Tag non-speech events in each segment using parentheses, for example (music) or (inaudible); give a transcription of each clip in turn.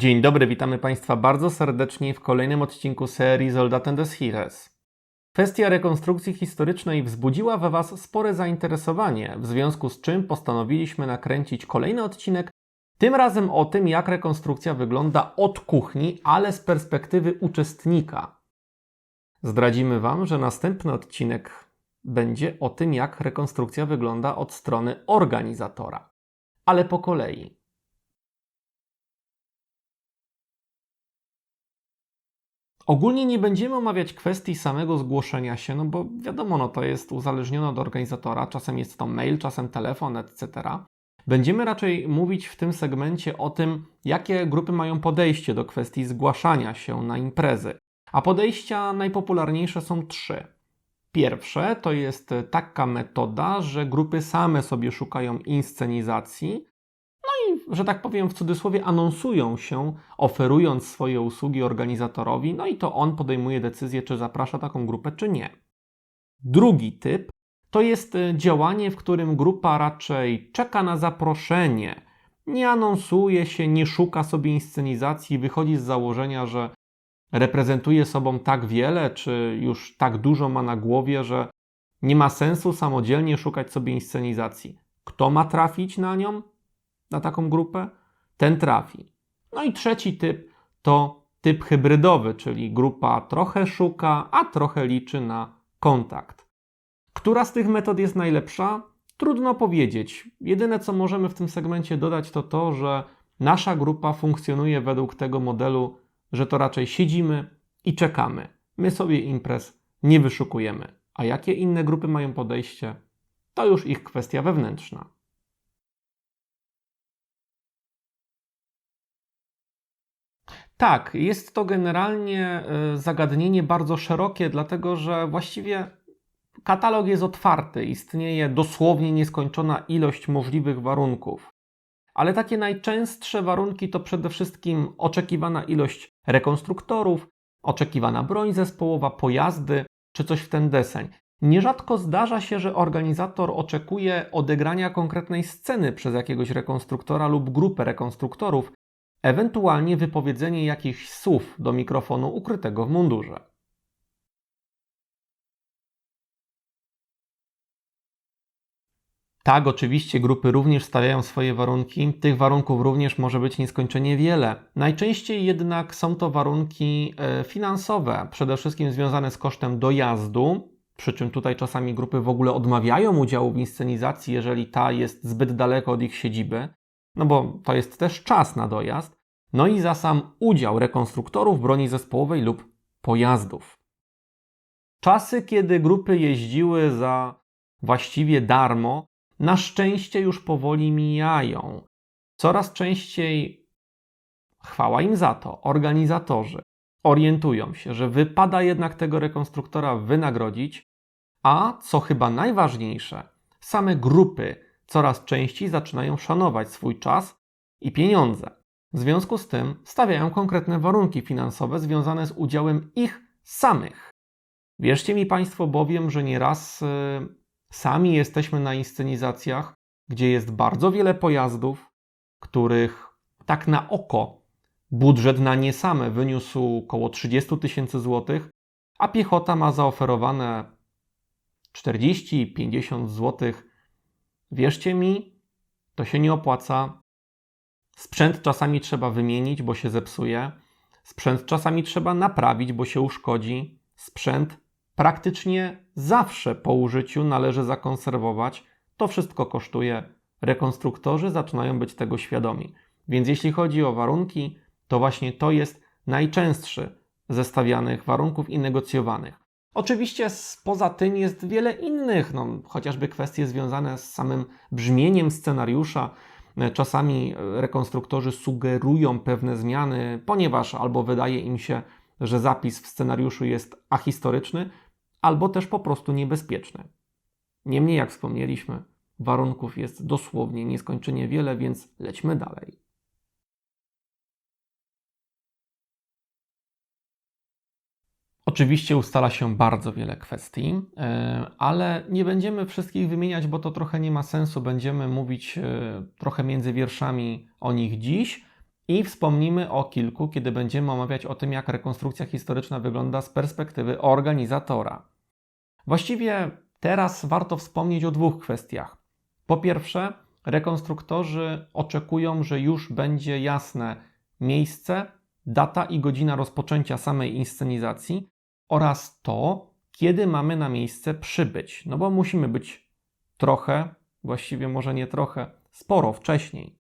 Dzień dobry, witamy Państwa bardzo serdecznie w kolejnym odcinku serii Soldat the Heroes. Kwestia rekonstrukcji historycznej wzbudziła we Was spore zainteresowanie, w związku z czym postanowiliśmy nakręcić kolejny odcinek, tym razem o tym, jak rekonstrukcja wygląda od kuchni, ale z perspektywy uczestnika. Zdradzimy Wam, że następny odcinek będzie o tym, jak rekonstrukcja wygląda od strony organizatora. Ale po kolei. Ogólnie nie będziemy omawiać kwestii samego zgłoszenia się, no bo wiadomo, no to jest uzależnione od organizatora, czasem jest to mail, czasem telefon, etc. Będziemy raczej mówić w tym segmencie o tym, jakie grupy mają podejście do kwestii zgłaszania się na imprezy. A podejścia najpopularniejsze są trzy. Pierwsze to jest taka metoda, że grupy same sobie szukają inscenizacji, że tak powiem w cudzysłowie, anonsują się, oferując swoje usługi organizatorowi, no i to on podejmuje decyzję, czy zaprasza taką grupę, czy nie. Drugi typ to jest e, działanie, w którym grupa raczej czeka na zaproszenie, nie anonsuje się, nie szuka sobie inscenizacji, wychodzi z założenia, że reprezentuje sobą tak wiele, czy już tak dużo ma na głowie, że nie ma sensu samodzielnie szukać sobie inscenizacji. Kto ma trafić na nią? Na taką grupę, ten trafi. No i trzeci typ to typ hybrydowy, czyli grupa trochę szuka, a trochę liczy na kontakt. Która z tych metod jest najlepsza? Trudno powiedzieć. Jedyne co możemy w tym segmencie dodać to to, że nasza grupa funkcjonuje według tego modelu, że to raczej siedzimy i czekamy. My sobie imprez nie wyszukujemy. A jakie inne grupy mają podejście, to już ich kwestia wewnętrzna. Tak, jest to generalnie e, zagadnienie bardzo szerokie, dlatego że właściwie katalog jest otwarty, istnieje dosłownie nieskończona ilość możliwych warunków. Ale takie najczęstsze warunki to przede wszystkim oczekiwana ilość rekonstruktorów, oczekiwana broń zespołowa, pojazdy czy coś w ten deseń. Nierzadko zdarza się, że organizator oczekuje odegrania konkretnej sceny przez jakiegoś rekonstruktora lub grupę rekonstruktorów, ewentualnie wypowiedzenie jakichś słów do mikrofonu ukrytego w mundurze. Tak, oczywiście grupy również stawiają swoje warunki. Tych warunków również może być nieskończenie wiele. Najczęściej jednak są to warunki e, finansowe, przede wszystkim związane z kosztem dojazdu, przy czym tutaj czasami grupy w ogóle odmawiają udziału w inscenizacji, jeżeli ta jest zbyt daleko od ich siedziby no bo to jest też czas na dojazd, no i za sam udział rekonstruktorów broni zespołowej lub pojazdów. Czasy, kiedy grupy jeździły za właściwie darmo, na szczęście już powoli mijają. Coraz częściej, chwała im za to, organizatorzy orientują się, że wypada jednak tego rekonstruktora wynagrodzić, a co chyba najważniejsze, same grupy coraz częściej zaczynają szanować swój czas i pieniądze. W związku z tym stawiają konkretne warunki finansowe związane z udziałem ich samych. Wierzcie mi Państwo bowiem, że nieraz yy, sami jesteśmy na inscenizacjach, gdzie jest bardzo wiele pojazdów, których tak na oko budżet na nie same wyniósł około 30 tysięcy złotych, a piechota ma zaoferowane 40-50 złotych Wierzcie mi, to się nie opłaca. Sprzęt czasami trzeba wymienić, bo się zepsuje. Sprzęt czasami trzeba naprawić, bo się uszkodzi. Sprzęt praktycznie zawsze po użyciu należy zakonserwować. To wszystko kosztuje. Rekonstruktorzy zaczynają być tego świadomi. Więc jeśli chodzi o warunki, to właśnie to jest najczęstszy ze stawianych warunków i negocjowanych. Oczywiście poza tym jest wiele innych, no, chociażby kwestie związane z samym brzmieniem scenariusza. Czasami rekonstruktorzy sugerują pewne zmiany, ponieważ albo wydaje im się, że zapis w scenariuszu jest ahistoryczny, albo też po prostu niebezpieczny. Niemniej, jak wspomnieliśmy, warunków jest dosłownie nieskończenie wiele, więc lećmy dalej. Oczywiście ustala się bardzo wiele kwestii, e, ale nie będziemy wszystkich wymieniać, bo to trochę nie ma sensu. Będziemy mówić e, trochę między wierszami o nich dziś i wspomnimy o kilku, kiedy będziemy omawiać o tym, jak rekonstrukcja historyczna wygląda z perspektywy organizatora. Właściwie teraz warto wspomnieć o dwóch kwestiach. Po pierwsze, rekonstruktorzy oczekują, że już będzie jasne miejsce, data i godzina rozpoczęcia samej inscenizacji oraz to, kiedy mamy na miejsce przybyć. No bo musimy być trochę, właściwie może nie trochę, sporo wcześniej.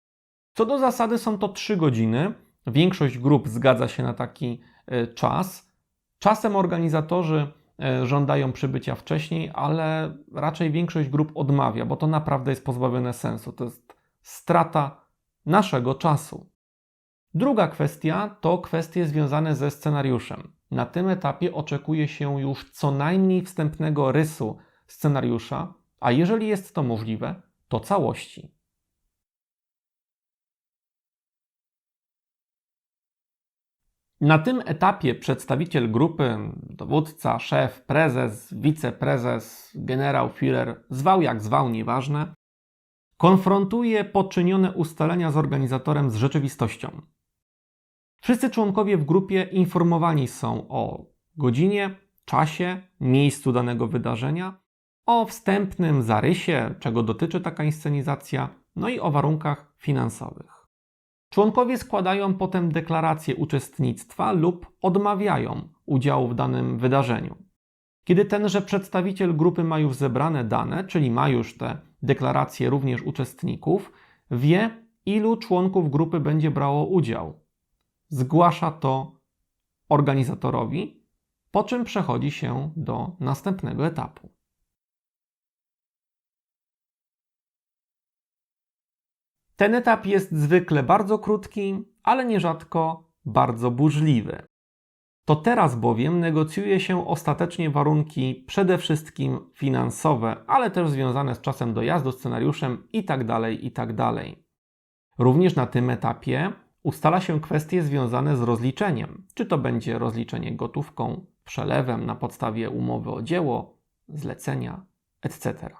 Co do zasady są to 3 godziny. Większość grup zgadza się na taki e, czas. Czasem organizatorzy e, żądają przybycia wcześniej, ale raczej większość grup odmawia, bo to naprawdę jest pozbawione sensu. To jest strata naszego czasu. Druga kwestia to kwestie związane ze scenariuszem. Na tym etapie oczekuje się już co najmniej wstępnego rysu scenariusza, a jeżeli jest to możliwe, to całości. Na tym etapie przedstawiciel grupy, dowódca, szef, prezes, wiceprezes, generał, Führer, zwał jak zwał, nieważne, konfrontuje poczynione ustalenia z organizatorem z rzeczywistością. Wszyscy członkowie w grupie informowani są o godzinie, czasie, miejscu danego wydarzenia, o wstępnym zarysie, czego dotyczy taka inscenizacja, no i o warunkach finansowych. Członkowie składają potem deklarację uczestnictwa lub odmawiają udziału w danym wydarzeniu. Kiedy tenże przedstawiciel grupy ma już zebrane dane, czyli ma już te deklaracje również uczestników, wie, ilu członków grupy będzie brało udział. Zgłasza to organizatorowi, po czym przechodzi się do następnego etapu. Ten etap jest zwykle bardzo krótki, ale nierzadko bardzo burzliwy. To teraz bowiem negocjuje się ostatecznie warunki przede wszystkim finansowe, ale też związane z czasem dojazdu, scenariuszem itd. Tak itd. Tak Również na tym etapie ustala się kwestie związane z rozliczeniem. Czy to będzie rozliczenie gotówką, przelewem na podstawie umowy o dzieło, zlecenia, etc.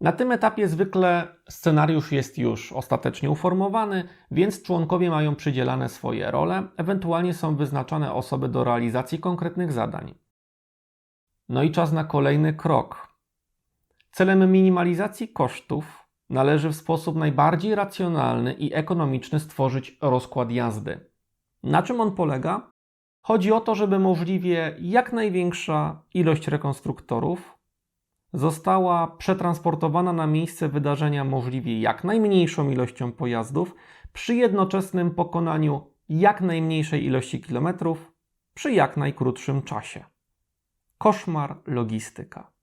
Na tym etapie zwykle scenariusz jest już ostatecznie uformowany, więc członkowie mają przydzielane swoje role, ewentualnie są wyznaczone osoby do realizacji konkretnych zadań. No i czas na kolejny krok. Celem minimalizacji kosztów należy w sposób najbardziej racjonalny i ekonomiczny stworzyć rozkład jazdy. Na czym on polega? Chodzi o to, żeby możliwie jak największa ilość rekonstruktorów została przetransportowana na miejsce wydarzenia możliwie jak najmniejszą ilością pojazdów przy jednoczesnym pokonaniu jak najmniejszej ilości kilometrów przy jak najkrótszym czasie. Koszmar logistyka.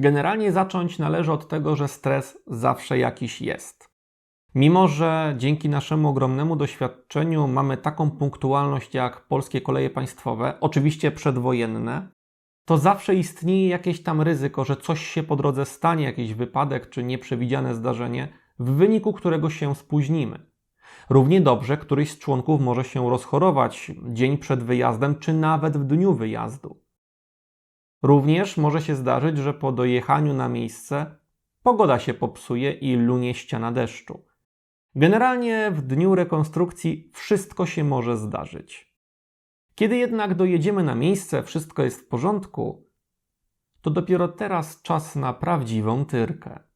Generalnie zacząć należy od tego, że stres zawsze jakiś jest. Mimo, że dzięki naszemu ogromnemu doświadczeniu mamy taką punktualność jak polskie koleje państwowe, oczywiście przedwojenne, to zawsze istnieje jakieś tam ryzyko, że coś się po drodze stanie, jakiś wypadek czy nieprzewidziane zdarzenie, w wyniku którego się spóźnimy. Równie dobrze któryś z członków może się rozchorować dzień przed wyjazdem, czy nawet w dniu wyjazdu. Również może się zdarzyć, że po dojechaniu na miejsce pogoda się popsuje i lunie ściana deszczu. Generalnie w dniu rekonstrukcji wszystko się może zdarzyć. Kiedy jednak dojedziemy na miejsce, wszystko jest w porządku, to dopiero teraz czas na prawdziwą tyrkę.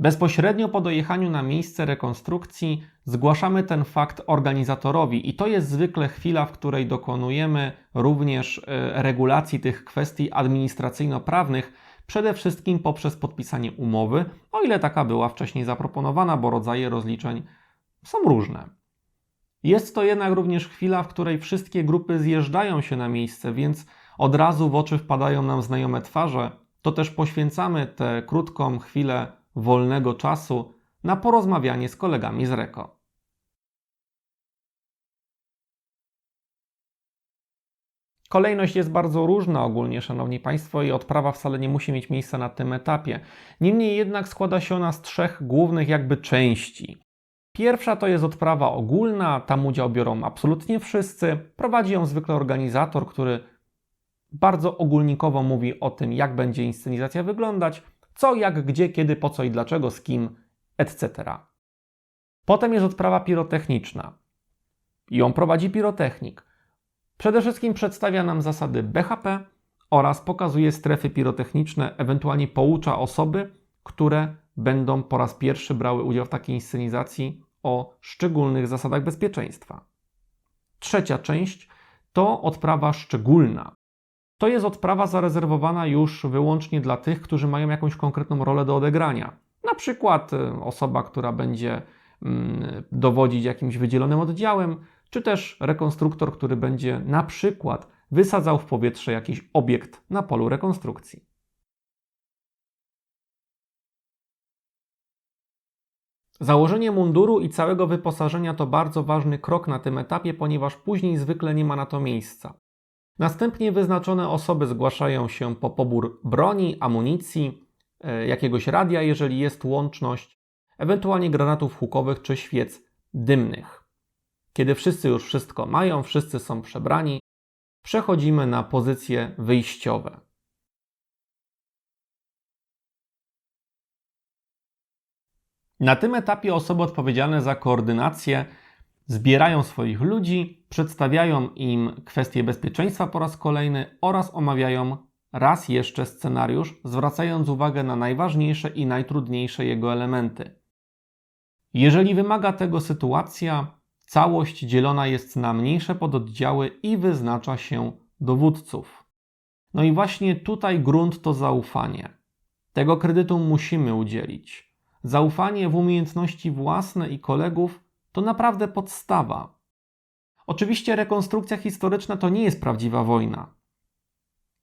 Bezpośrednio po dojechaniu na miejsce rekonstrukcji zgłaszamy ten fakt organizatorowi, i to jest zwykle chwila, w której dokonujemy również e, regulacji tych kwestii administracyjno-prawnych, przede wszystkim poprzez podpisanie umowy, o ile taka była wcześniej zaproponowana, bo rodzaje rozliczeń są różne. Jest to jednak również chwila, w której wszystkie grupy zjeżdżają się na miejsce, więc od razu w oczy wpadają nam znajome twarze. To też poświęcamy tę krótką chwilę wolnego czasu na porozmawianie z kolegami z Reko. Kolejność jest bardzo różna ogólnie, Szanowni Państwo, i odprawa wcale nie musi mieć miejsca na tym etapie. Niemniej jednak składa się ona z trzech głównych jakby części. Pierwsza to jest odprawa ogólna, tam udział biorą absolutnie wszyscy. Prowadzi ją zwykle organizator, który bardzo ogólnikowo mówi o tym, jak będzie inscenizacja wyglądać, co, jak, gdzie, kiedy, po co i dlaczego, z kim, etc. Potem jest odprawa pirotechniczna. Ją prowadzi pirotechnik. Przede wszystkim przedstawia nam zasady BHP oraz pokazuje strefy pirotechniczne, ewentualnie poucza osoby, które będą po raz pierwszy brały udział w takiej inscenizacji o szczególnych zasadach bezpieczeństwa. Trzecia część to odprawa szczególna. To jest odprawa zarezerwowana już wyłącznie dla tych, którzy mają jakąś konkretną rolę do odegrania. Na przykład y, osoba, która będzie mm, dowodzić jakimś wydzielonym oddziałem, czy też rekonstruktor, który będzie na przykład wysadzał w powietrze jakiś obiekt na polu rekonstrukcji. Założenie munduru i całego wyposażenia to bardzo ważny krok na tym etapie, ponieważ później zwykle nie ma na to miejsca. Następnie wyznaczone osoby zgłaszają się po pobór broni, amunicji, e, jakiegoś radia, jeżeli jest łączność, ewentualnie granatów hukowych czy świec dymnych. Kiedy wszyscy już wszystko mają, wszyscy są przebrani, przechodzimy na pozycje wyjściowe. Na tym etapie osoby odpowiedzialne za koordynację zbierają swoich ludzi, przedstawiają im kwestie bezpieczeństwa po raz kolejny oraz omawiają raz jeszcze scenariusz, zwracając uwagę na najważniejsze i najtrudniejsze jego elementy. Jeżeli wymaga tego sytuacja, całość dzielona jest na mniejsze pododdziały i wyznacza się dowódców. No i właśnie tutaj grunt to zaufanie. Tego kredytu musimy udzielić. Zaufanie w umiejętności własne i kolegów to naprawdę podstawa. Oczywiście rekonstrukcja historyczna to nie jest prawdziwa wojna.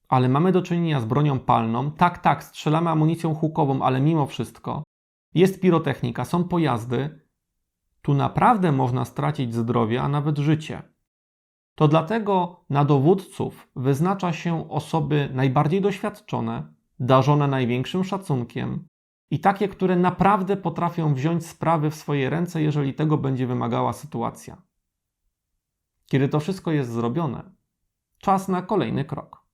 Ale mamy do czynienia z bronią palną. Tak, tak, strzelamy amunicją hukową, ale mimo wszystko jest pirotechnika, są pojazdy. Tu naprawdę można stracić zdrowie, a nawet życie. To dlatego na dowódców wyznacza się osoby najbardziej doświadczone, darzone największym szacunkiem, i takie, które naprawdę potrafią wziąć sprawy w swoje ręce, jeżeli tego będzie wymagała sytuacja. Kiedy to wszystko jest zrobione, czas na kolejny krok.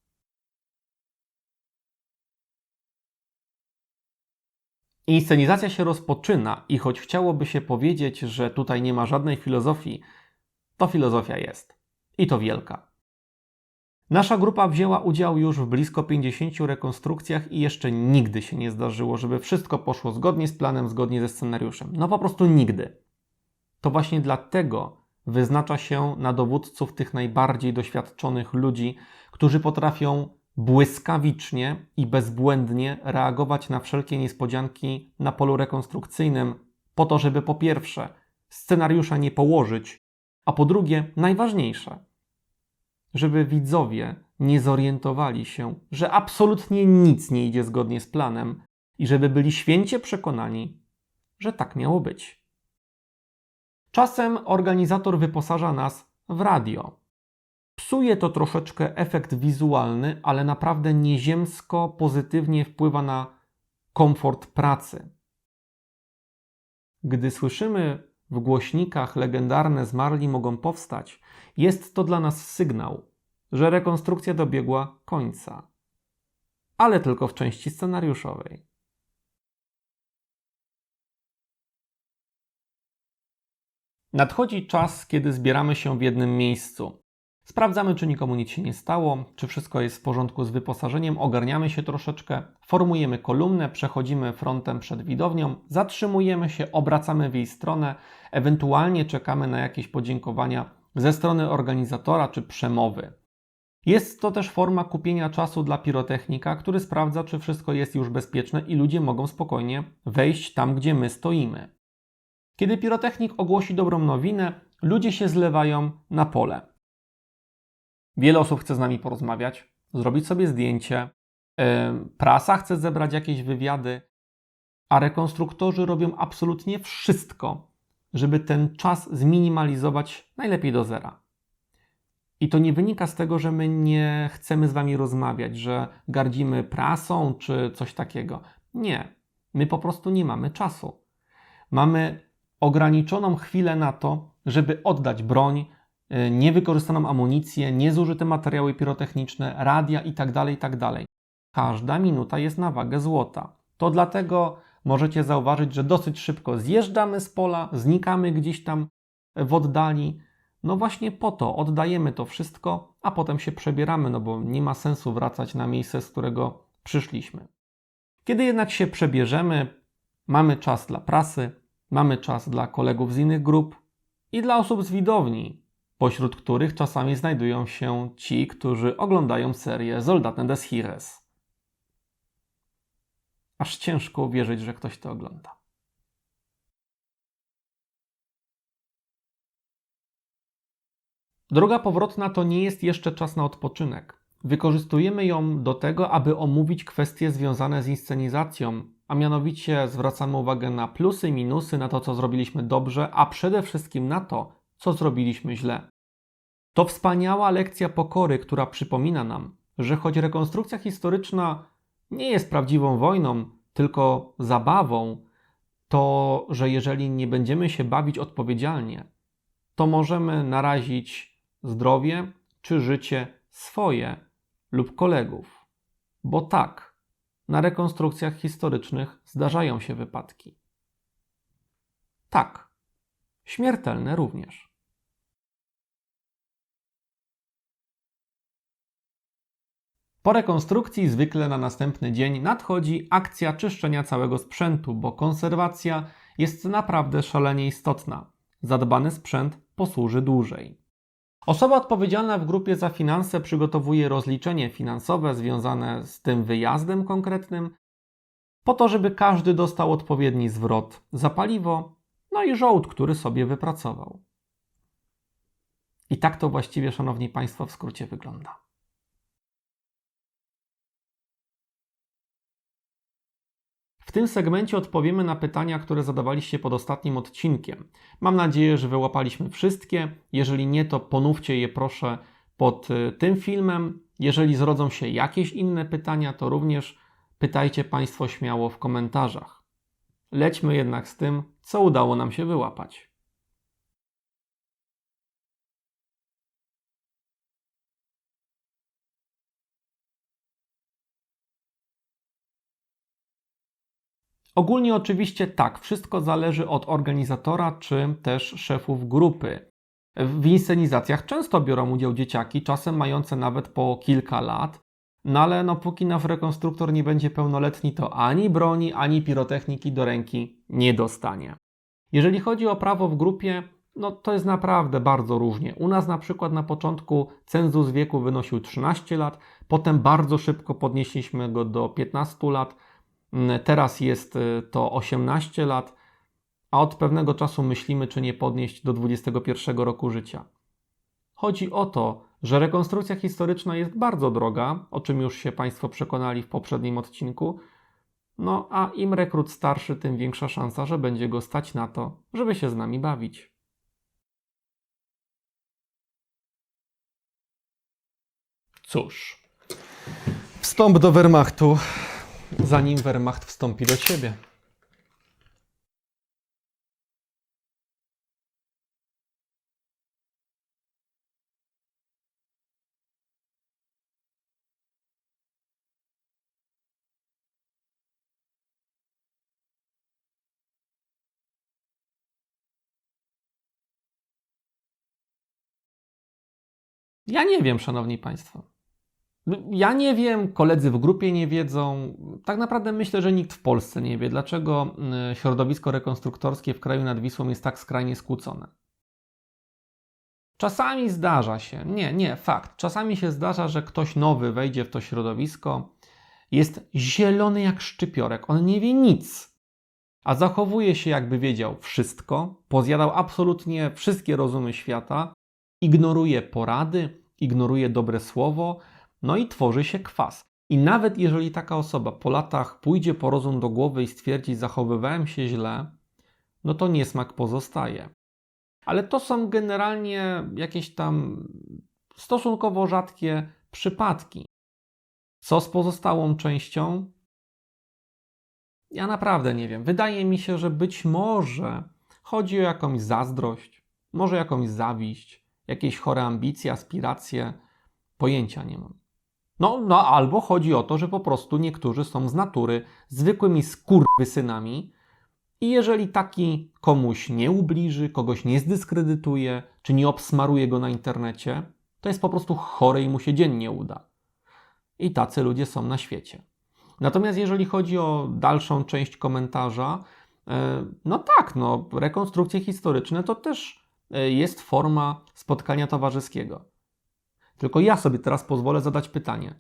Inscenizacja się rozpoczyna i choć chciałoby się powiedzieć, że tutaj nie ma żadnej filozofii, to filozofia jest. I to wielka. Nasza grupa wzięła udział już w blisko 50 rekonstrukcjach i jeszcze nigdy się nie zdarzyło, żeby wszystko poszło zgodnie z planem, zgodnie ze scenariuszem. No po prostu nigdy. To właśnie dlatego wyznacza się na dowódców tych najbardziej doświadczonych ludzi, którzy potrafią błyskawicznie i bezbłędnie reagować na wszelkie niespodzianki na polu rekonstrukcyjnym, po to, żeby po pierwsze scenariusza nie położyć, a po drugie, najważniejsze, żeby widzowie nie zorientowali się, że absolutnie nic nie idzie zgodnie z planem i żeby byli święcie przekonani, że tak miało być. Czasem organizator wyposaża nas w radio. Psuje to troszeczkę efekt wizualny, ale naprawdę nieziemsko pozytywnie wpływa na komfort pracy. Gdy słyszymy w głośnikach legendarne zmarli mogą powstać, jest to dla nas sygnał, że rekonstrukcja dobiegła końca, ale tylko w części scenariuszowej. Nadchodzi czas, kiedy zbieramy się w jednym miejscu. Sprawdzamy, czy nikomu nic się nie stało, czy wszystko jest w porządku z wyposażeniem, ogarniamy się troszeczkę, formujemy kolumnę, przechodzimy frontem przed widownią, zatrzymujemy się, obracamy w jej stronę, ewentualnie czekamy na jakieś podziękowania ze strony organizatora czy przemowy. Jest to też forma kupienia czasu dla pirotechnika, który sprawdza, czy wszystko jest już bezpieczne i ludzie mogą spokojnie wejść tam, gdzie my stoimy. Kiedy pirotechnik ogłosi dobrą nowinę, ludzie się zlewają na pole. Wiele osób chce z nami porozmawiać, zrobić sobie zdjęcie, prasa chce zebrać jakieś wywiady, a rekonstruktorzy robią absolutnie wszystko, żeby ten czas zminimalizować najlepiej do zera. I to nie wynika z tego, że my nie chcemy z wami rozmawiać, że gardzimy prasą czy coś takiego. Nie. My po prostu nie mamy czasu. Mamy ograniczoną chwilę na to, żeby oddać broń, niewykorzystaną amunicję, niezużyte materiały pirotechniczne, radia itd., itd. Każda minuta jest na wagę złota. To dlatego możecie zauważyć, że dosyć szybko zjeżdżamy z pola, znikamy gdzieś tam w oddali. No właśnie po to oddajemy to wszystko, a potem się przebieramy, no bo nie ma sensu wracać na miejsce, z którego przyszliśmy. Kiedy jednak się przebierzemy, mamy czas dla prasy, mamy czas dla kolegów z innych grup i dla osób z widowni, pośród których czasami znajdują się ci, którzy oglądają serię Soldaten des Heeres. Aż ciężko uwierzyć, że ktoś to ogląda. Droga powrotna to nie jest jeszcze czas na odpoczynek. Wykorzystujemy ją do tego, aby omówić kwestie związane z inscenizacją, a mianowicie zwracamy uwagę na plusy, minusy, na to, co zrobiliśmy dobrze, a przede wszystkim na to, co zrobiliśmy źle. To wspaniała lekcja pokory, która przypomina nam, że choć rekonstrukcja historyczna nie jest prawdziwą wojną, tylko zabawą, to że jeżeli nie będziemy się bawić odpowiedzialnie, to możemy narazić zdrowie czy życie swoje lub kolegów. Bo tak, na rekonstrukcjach historycznych zdarzają się wypadki. Tak, śmiertelne również. Po rekonstrukcji, zwykle na następny dzień, nadchodzi akcja czyszczenia całego sprzętu, bo konserwacja jest naprawdę szalenie istotna. Zadbany sprzęt posłuży dłużej. Osoba odpowiedzialna w grupie za finanse przygotowuje rozliczenie finansowe związane z tym wyjazdem konkretnym, po to, żeby każdy dostał odpowiedni zwrot za paliwo, no i żołd, który sobie wypracował. I tak to właściwie, Szanowni Państwo, w skrócie wygląda. Tym segmencie odpowiemy na pytania, które zadawaliście pod ostatnim odcinkiem. Mam nadzieję, że wyłapaliśmy wszystkie. Jeżeli nie, to ponówcie je proszę pod y, tym filmem. Jeżeli zrodzą się jakieś inne pytania, to również pytajcie Państwo śmiało w komentarzach. Lećmy jednak z tym, co udało nam się wyłapać. Ogólnie oczywiście tak, wszystko zależy od organizatora czy też szefów grupy. W inscenizacjach często biorą udział dzieciaki, czasem mające nawet po kilka lat, no ale no póki nasz rekonstruktor nie będzie pełnoletni, to ani broni, ani pirotechniki do ręki nie dostanie. Jeżeli chodzi o prawo w grupie, no to jest naprawdę bardzo różnie. U nas na przykład na początku cenzus wieku wynosił 13 lat, potem bardzo szybko podnieśliśmy go do 15 lat, teraz jest y, to 18 lat, a od pewnego czasu myślimy, czy nie podnieść do 21 roku życia. Chodzi o to, że rekonstrukcja historyczna jest bardzo droga, o czym już się Państwo przekonali w poprzednim odcinku. No a im rekrut starszy, tym większa szansa, że będzie go stać na to, żeby się z nami bawić. Cóż, wstąp do Wehrmachtu zanim Wehrmacht wstąpi do ciebie. Ja nie wiem, szanowni państwo. Ja nie wiem, koledzy w grupie nie wiedzą. Tak naprawdę myślę, że nikt w Polsce nie wie, dlaczego y, środowisko rekonstruktorskie w kraju nad Wisłą jest tak skrajnie skłócone. Czasami zdarza się, nie, nie, fakt, czasami się zdarza, że ktoś nowy wejdzie w to środowisko, jest zielony jak szczypiorek, on nie wie nic, a zachowuje się jakby wiedział wszystko, pozjadał absolutnie wszystkie rozumy świata, ignoruje porady, ignoruje dobre słowo, no i tworzy się kwas. I nawet jeżeli taka osoba po latach pójdzie po rozum do głowy i stwierdzi, zachowywałem się źle, no to niesmak pozostaje. Ale to są generalnie jakieś tam stosunkowo rzadkie przypadki. Co z pozostałą częścią? Ja naprawdę nie wiem. Wydaje mi się, że być może chodzi o jakąś zazdrość, może jakąś zawiść, jakieś chore ambicje, aspiracje, pojęcia nie mam. No, no albo chodzi o to, że po prostu niektórzy są z natury zwykłymi skurwysynami i jeżeli taki komuś nie ubliży, kogoś nie zdyskredytuje, czy nie obsmaruje go na internecie, to jest po prostu chory i mu się dziennie uda. I tacy ludzie są na świecie. Natomiast jeżeli chodzi o dalszą część komentarza, e, no tak, no, rekonstrukcje historyczne to też e, jest forma spotkania towarzyskiego. Tylko ja sobie teraz pozwolę zadać pytanie.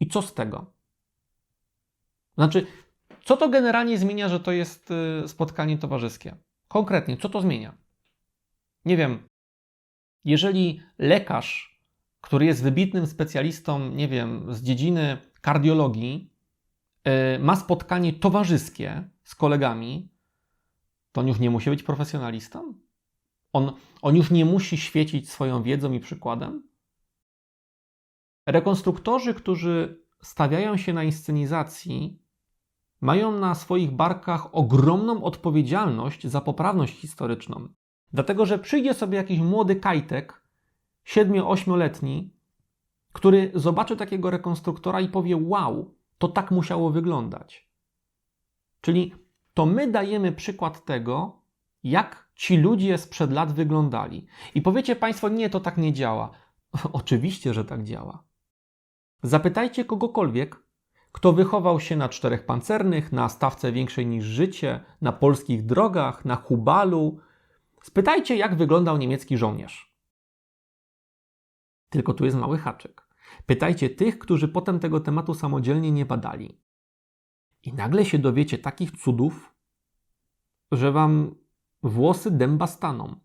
I co z tego? Znaczy, co to generalnie zmienia, że to jest y, spotkanie towarzyskie? Konkretnie, co to zmienia? Nie wiem. Jeżeli lekarz, który jest wybitnym specjalistą, nie wiem, z dziedziny kardiologii, y, ma spotkanie towarzyskie z kolegami, to on już nie musi być profesjonalistą? On, on już nie musi świecić swoją wiedzą i przykładem? Rekonstruktorzy, którzy stawiają się na inscenizacji, mają na swoich barkach ogromną odpowiedzialność za poprawność historyczną. Dlatego, że przyjdzie sobie jakiś młody kajtek, 7-8-letni, który zobaczy takiego rekonstruktora i powie: Wow, to tak musiało wyglądać. Czyli to my dajemy przykład tego, jak ci ludzie sprzed lat wyglądali. I powiecie Państwo: Nie, to tak nie działa. (laughs) Oczywiście, że tak działa. Zapytajcie kogokolwiek, kto wychował się na czterech pancernych, na stawce większej niż życie, na polskich drogach, na Hubalu. Spytajcie, jak wyglądał niemiecki żołnierz. Tylko tu jest mały haczyk. Pytajcie tych, którzy potem tego tematu samodzielnie nie badali. I nagle się dowiecie takich cudów, że wam włosy dęba staną.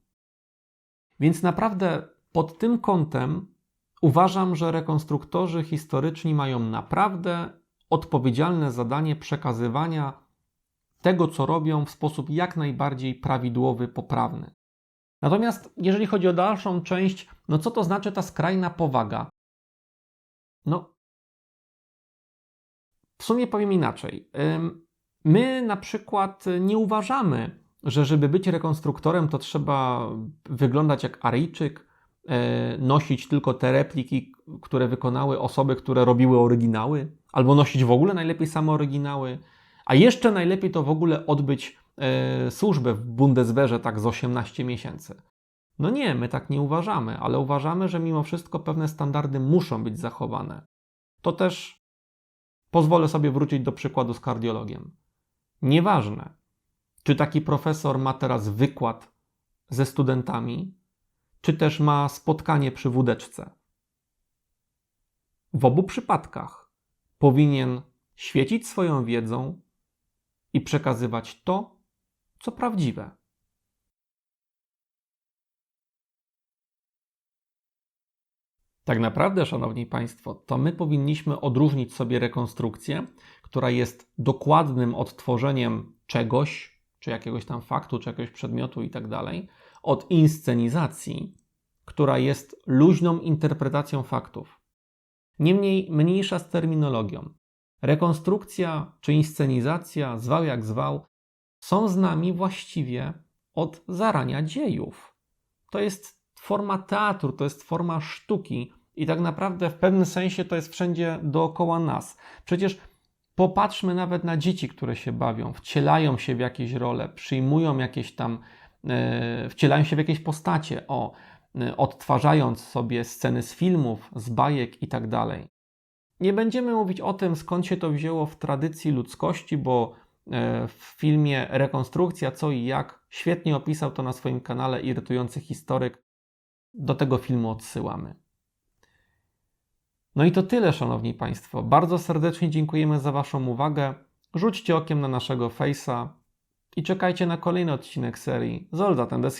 Więc naprawdę pod tym kątem uważam, że rekonstruktorzy historyczni mają naprawdę odpowiedzialne zadanie przekazywania tego, co robią, w sposób jak najbardziej prawidłowy, poprawny. Natomiast jeżeli chodzi o dalszą część, no co to znaczy ta skrajna powaga? No, w sumie powiem inaczej. My na przykład nie uważamy, że żeby być rekonstruktorem, to trzeba wyglądać jak Aryjczyk, nosić tylko te repliki, które wykonały osoby, które robiły oryginały, albo nosić w ogóle najlepiej same oryginały, a jeszcze najlepiej to w ogóle odbyć e, służbę w Bundeswehrze tak z 18 miesięcy. No nie, my tak nie uważamy, ale uważamy, że mimo wszystko pewne standardy muszą być zachowane. To też pozwolę sobie wrócić do przykładu z kardiologiem. Nieważne, czy taki profesor ma teraz wykład ze studentami, czy też ma spotkanie przy wódeczce. W obu przypadkach powinien świecić swoją wiedzą i przekazywać to, co prawdziwe. Tak naprawdę, Szanowni Państwo, to my powinniśmy odróżnić sobie rekonstrukcję, która jest dokładnym odtworzeniem czegoś, czy jakiegoś tam faktu, czy jakiegoś przedmiotu itd., tak od inscenizacji, która jest luźną interpretacją faktów. Niemniej mniejsza z terminologią. Rekonstrukcja czy inscenizacja, zwał jak zwał, są z nami właściwie od zarania dziejów. To jest forma teatru, to jest forma sztuki i tak naprawdę w pewnym sensie to jest wszędzie dookoła nas. Przecież popatrzmy nawet na dzieci, które się bawią, wcielają się w jakieś role, przyjmują jakieś tam, wcielają się w jakieś postacie. O, Y, odtwarzając sobie sceny z filmów, z bajek itd. Tak Nie będziemy mówić o tym, skąd się to wzięło w tradycji ludzkości, bo y, w filmie Rekonstrukcja co i jak świetnie opisał to na swoim kanale Irytujący Historyk. Do tego filmu odsyłamy. No i to tyle, Szanowni Państwo. Bardzo serdecznie dziękujemy za Waszą uwagę. Rzućcie okiem na naszego Face'a i czekajcie na kolejny odcinek serii Soldaten des